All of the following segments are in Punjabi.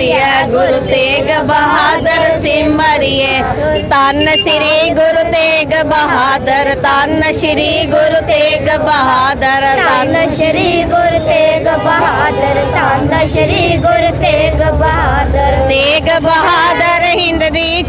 ਗੁਰੂ ਤੇਗ ਬਹਾਦਰ ਸਿਮਰਿਏ ਤਨ ਸ੍ਰੀ ਗੁਰੂ ਤੇਗ ਬਹਾਦਰ ਤਨ ਸ੍ਰੀ ਗੁਰੂ ਤੇਗ ਬਹਾਦਰ ਤਨ ਸ਼੍ਰੀ ਗੁਰੂ ਤੇਗ ਬਹਾਦਰ ਧੰਨ ਸ਼੍ਰੀ ਗੁਰੂ ਤੇਗ ਬਹਾਦਰ। ਤੇਗ ਬਹਾਦਰ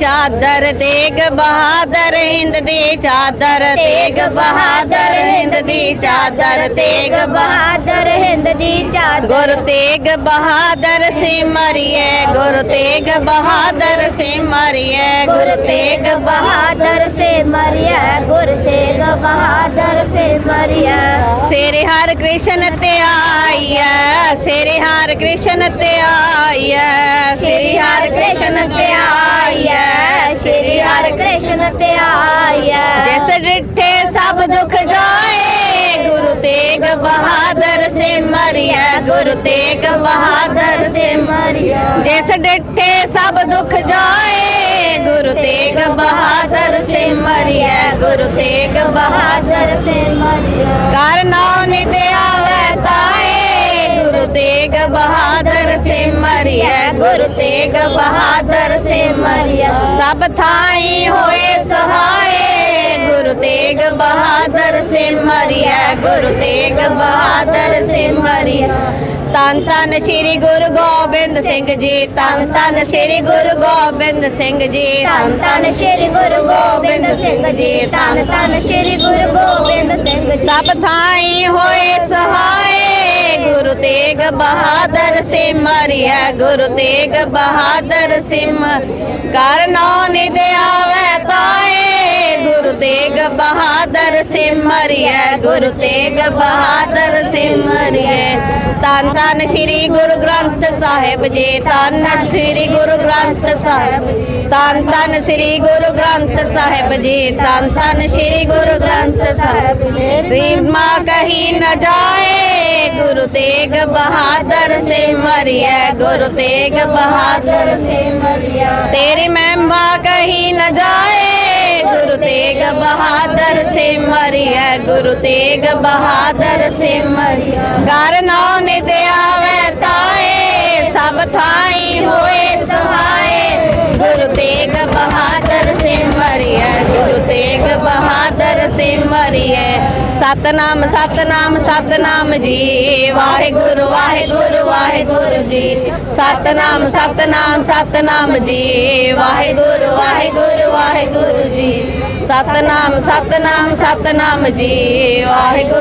ਹਿੰਦ ਦੀ ਚਾਦਰ ਤੇਗ ਬਹਾਦਰ ਹਿੰਦ ਦੀ ਚਾਦਰ ਤੇਗ ਬਹਾਦਰ ਹਿੰਦ ਦੀ ਚਾਦਰ ਤੇਗ ਬਹਾਦਰ ਬਹਾਦਰ ਹਿੰਦ ਦੀ ਚਾਦਰ ਗੁਰੂ ਤੇਗ ਬਹਾਦਰ ਸਿਮਰਿਏ ਗੁਰੂ ਤੇਗ ਬਹਾਦਰ ਸਿਮਰਿਏ ਗੁਰੂ ਤੇਗ ਬਹਾਦਰ ਬਹਾਦਰ ਸੇ ਮਰਿਆ ਗੁਰੂ ਤੇਗ ਬਹਾਦਰ ਸੇ ਮਰਿਆ ਸੇਰੇ ਹਰ ਕ੍ਰਿਸ਼ਨ ਤੇ ਆਈਐ ਸੇਰੇ ਹਰ ਕ੍ਰਿਸ਼ਨ ਕ੍ਰਿਸ਼ਨ ਤੇ ਆਇਆ ਜਿਸ ਡਿਠੇ ਸਭ ਦੁੱਖ ਜਾਏ, ਗੁਰੂ ਤੇਗ ਬਹਾਦਰ ਸਿਮਰਿਐ ਗੁਰੂ ਤੇਗ ਬਹਾਦਰ ਸਿਮ ਮਰਿਆ ਜਿਸ ਡਿਠੇ ਸਭ ਦੁੱਖ ਜਾਏ, ਗੁਰੂ ਤੇਗ ਬਹਾਦਰ ਸਿਮਰਿਐ ਗੁਰੂ ਤੇਗ ਬਹਾਦਰ ਬਹਾਦਰ ਸੇ ਮਰਿਆ ਕਰ ਨਾਉ ਨਿਤ ਤਾਏ, ਗੁਰੂ ਤੇਗ ਬਹਾਦਰ ਸਿਮਰਿਐ ਗੁਰੂ ਤੇਗ ਬਹਾਦਰ ਸਿਮਰਿਐ ਸਭ ਥਾਂ ਤੇਗ ਬਹਾਦਰ ਸਿਮਰਿਐ ਗੁਰੂ ਤੇਗ ਬਹਾਦਰ ਸਿਮਰਿਐ ਤਨ ਤਨ ਸ੍ਰੀ ਗੁਰੂ ਗੋਬਿੰਦ ਸਿੰਘ ਜੀ ਤਨ ਤਨ ਸ੍ਰੀ ਗੁਰੂ ਗੋਬਿੰਦ ਸਿੰਘ ਜੀ, ਧੰਨ ਧੰਨ ਸ਼੍ਰੀ ਗੁਰੂ ਗੋਬਿੰਦ ਸਿੰਘ ਜੀ, ਧੰਨ ਧੰਨ ਸ਼੍ਰੀ ਗੁਰੂ ਗੋਬਿੰਦ ਸਿੰਘ ਜੀ। ਸਭ ਥਾਈ ਹੋਏ ਸਹਾਏ, ਗੁਰੂ ਤੇਗ ਬਹਾਦਰ ਸਿਮਰਿਐ ਗੁਰੂ ਤੇਗ ਬਹਾਦਰ ਸਿਮ। ਕਰ ਨੌ ਬਹਾਦਰ ਸਿਮਰਿਐ ਗੁਰੂ ਤੇਗ ਬਹਾਦਰ ਸਿਮਰਿਐ ਤਨ ਤਨ ਸ੍ਰੀ ਗੁਰੂ ਗ੍ਰੰਥ ਸਾਹਿਬ ਜੀ ਤਨ ਸ੍ਰੀ ਗੁਰੂ ਗ੍ਰੰਥ ਸਾਹਿਬ ਤਨ ਤਨ ਸ੍ਰੀ ਗੁਰੂ ਗ੍ਰੰਥ ਸਾਹਿਬ ਜੀ ਤਨ ਤਨ ਸ੍ਰੀ ਗੁਰੂ ਗ੍ਰੰਥ ਸਾਹਿਬ ਰੀਮਾ ਕਹੀ ਨ ਜਾਏ, ਗੁਰੂ ਤੇਗ ਬਹਾਦਰ ਸਿਮਰਿਐ ਗੁਰੂ ਤੇਗ ਬਹਾਦਰ ਸਿਮਰਿਆ ਤੇਰੀ ਮਹਿਮਾ ਕਹੀ ਨ ਜਾਏ, ਗੁਰੂ ਤੇਗ ਬਹਾਦਰ ਸਿਮਰਿਐ ਗੁਰੂ ਤੇਗ ਬਹਾਦਰ ਸਿਮਰਿਐ ਕਰ ਨੌ ਨਿਤ ਆਵੈ ਤਾਏ, ਸਭ ਥਾਈ ਹੋਏ ਸਹਾਏ। ਗੁਰੂ ਤੇਗ ਬਹਾਦਰ ਸਿਮਰਿਐ ਗੁਰੂ ਤੇਗ ਬਹਾਦਰ ਸਿਮਰਿਐ ਸਤਨਾਮ ਸਤਨਾਮ ਸਤਨਾਮ ਜੀ, ਵਾਹਿਗੁਰੂ ਵਾਹਿਗੁਰੂ ਵਾਹਿਗੁਰੂ ਜੀ। ਸਤਨਾਮ ਸਤਨਾਮ ਸਤਨਾਮ ਜੀ, ਵਾਹਿਗੁਰੂ ਵਾਹਿਗੁਰੂ ਵਾਹਿਗੁਰੂ ਜੀ। ਸਤਨਾਮ ਸਤਨਾਮ ਸਤਨਾਮ ਜੀ ਵਾਹਿਗੁਰੂ